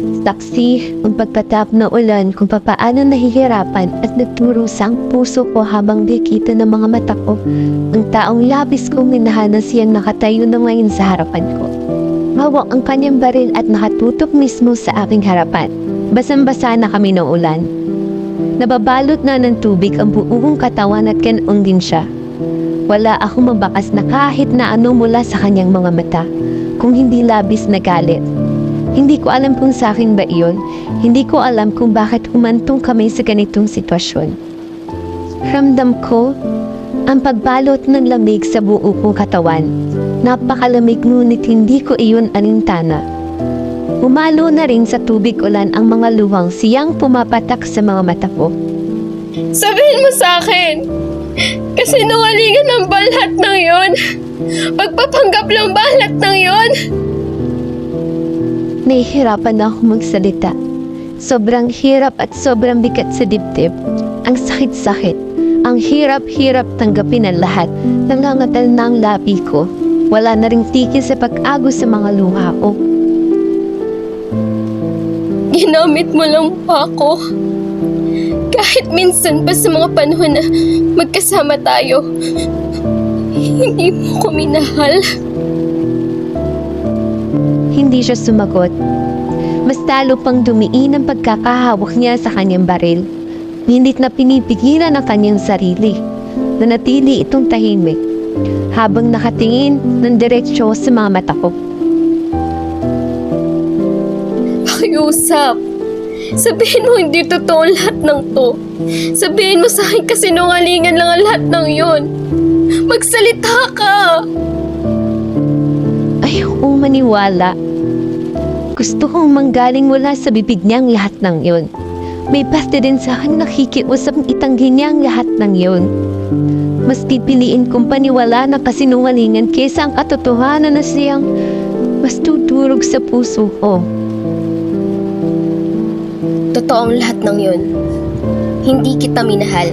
Saksi ang pagkatap na ulan kung papaano nahihirapan at nagturo sa ang puso ko habang nakikita ng mga mata ko ang taong labis kong minahal na siyang nakatayo na ngayon sa harapan ko. Hawak ang kanyang baril at nakatutok mismo sa aking harapan. Basang-basa na kami ng ulan. Nababalot na ng tubig ang buong katawan at kanaong din siya. Wala akong mabakas na kahit na ano mula sa kanyang mga mata, kung hindi labis na galit. Hindi ko alam kung sa akin ba iyon. Hindi ko alam kung bakit humantong kami sa ganitong sitwasyon. Ramdam ko ang pagbalot ng lamig sa buo kong katawan. Napakalamig ngunit hindi ko iyon alintana. Umalo na rin sa tubig ulan ang mga luwang siyang pumapatak sa mga mata ko. Sabihin mo sa akin, kasi nungalingan ang balat ng yon. Pagpapanggap lang balat ng yon. Nahihirapan na ako magsalita. Sobrang hirap at sobrang bigat sa dibdib. Ang sakit-sakit. Ang hirap-hirap tanggapin ang lahat. Nangangatal na ang labi ko. Wala na ring tigil sa pag-agos sa mga luha ko. Ginamit mo lang pa ako. Kahit minsan pa sa mga panahon na magkasama tayo, hindi mo ko minahal. Hindi siya sumagot. Mas talo pang dumiin ang pagkakahawak niya sa kanyang baril. Ngunit na pinipigilan ang kanyang sarili. Nanatili itong tahimik. Habang nakatingin ng diretsyo sa mga mata ko. Pakiusap. Sabihin mo hindi totoo lahat ng to. Sabihin mo sa akin kasi nungalingan lang ang lahat ng yon. Magsalita ka! Ayokong maniwala. Gusto kong manggaling mula sa bibig niyang lahat ng yun. May parte din sa akin nakikiusap itanggi niya ang lahat ng yun. Mas pipiliin kong paniwala na kasinungalingan kaysa ang katotohanan na siyang mas tuturog sa puso ko. Totoong lahat ng yon. Hindi kita minahal.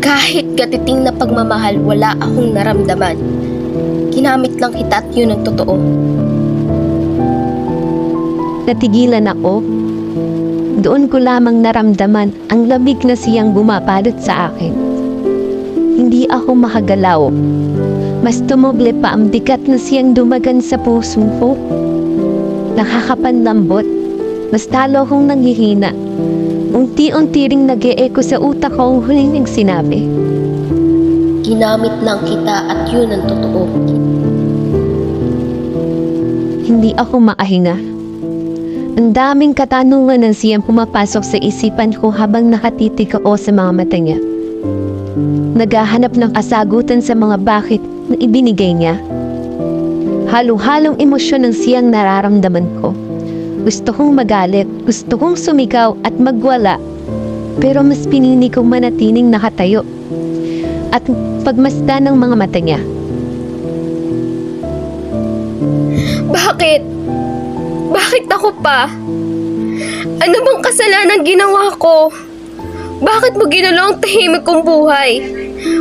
Kahit gatiting na pagmamahal, wala akong naramdaman. Ginamit lang kita at yun ang totoo. Natigilan ako. Doon ko lamang naramdaman ang lamig na siyang bumapalot sa akin. Hindi ako makagalaw. Mas tumoble pa ang bigat na siyang dumagan sa puso ko. Nakakapanlambot. Mas talo akong nanghihina. Unti-unti ring nag sa utak ko ang huling niyang sinabi. Ginamit lang kita at yun ang totoo. Hindi ako makahinga. Ang daming katanungan ang siyang pumapasok sa isipan ko habang nakatitig ako sa mga mata niya. Naghahanap ng kasagutan sa mga bakit na ibinigay niya. Halo-halong emosyon ang siyang nararamdaman ko. Gusto kong magalit, gusto kong sumigaw at magwala. Pero mas pinili kong manatiling nakatayo. At pagmasdan ng mga mata niya. Bakit? Bakit ako pa? Ano bang kasalanan ginawa ko? Bakit mo ginulo ang tahimik kong buhay?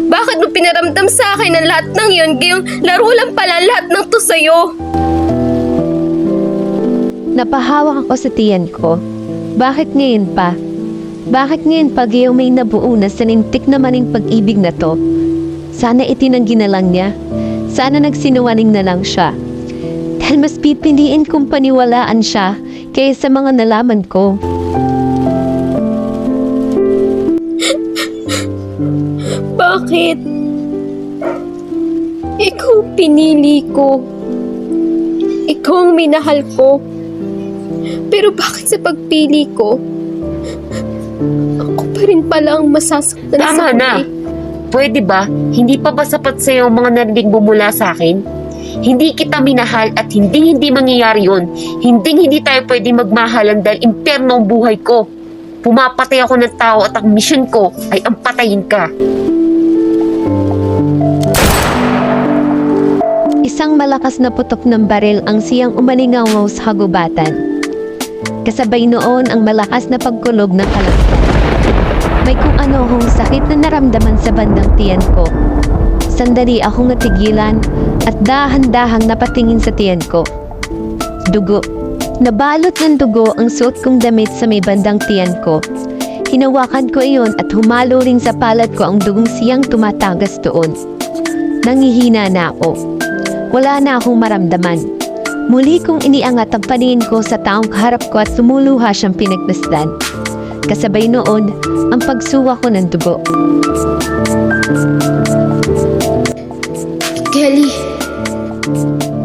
Bakit mo pinaramdam sa akin ang lahat ng yon gayong laro lang pala lahat ng to sa'yo? Napahawak ako sa tiyan ko. Bakit ngayon pa? Bakit ngayon pag iyong may nabuo na sanintik naman yung pag-ibig na to? Sana itinanggi na lang niya. Sana nagsinungaling na lang siya. Dahil mas pipiliin kong paniwalaan siya kaysa mga nalaman ko. Bakit? Ikaw pinili ko. Ikaw ang minahal ko. Pero bakit sa pagpili ko, ako pa rin pala ang masasaktan Tama sa na. Pwede ba? Hindi pa ba sapat sa'yo ang mga narinig mo mula sa akin? Hindi kita minahal at hindi hindi mangyayari yun. Hindi hindi tayo pwede magmahalan dahil imperno ang buhay ko. Pumapatay ako ng tao at ang mission ko ay ang patayin ka. Isang malakas na putok ng baril ang siyang umalingawaw sa hagubatan. Kasabay noon ang malakas na pagkulog ng kalakpan. May kung ano hong sakit na naramdaman sa bandang tiyan ko. Sandali akong natigilan at dahan-dahang napatingin sa tiyan ko. Dugo. Nabalot ng dugo ang suot kong damit sa may bandang tiyan ko. Hinawakan ko iyon at humalo rin sa palad ko ang dugong siyang tumatagas doon. Nangihina na ako. Wala na akong maramdaman. Muli kong iniangat ang paningin ko sa taong kaharap ko at sumuluha siyang pinagmasdan. Kasabay noon, ang pagsuwa ko ng dugo. Podcast.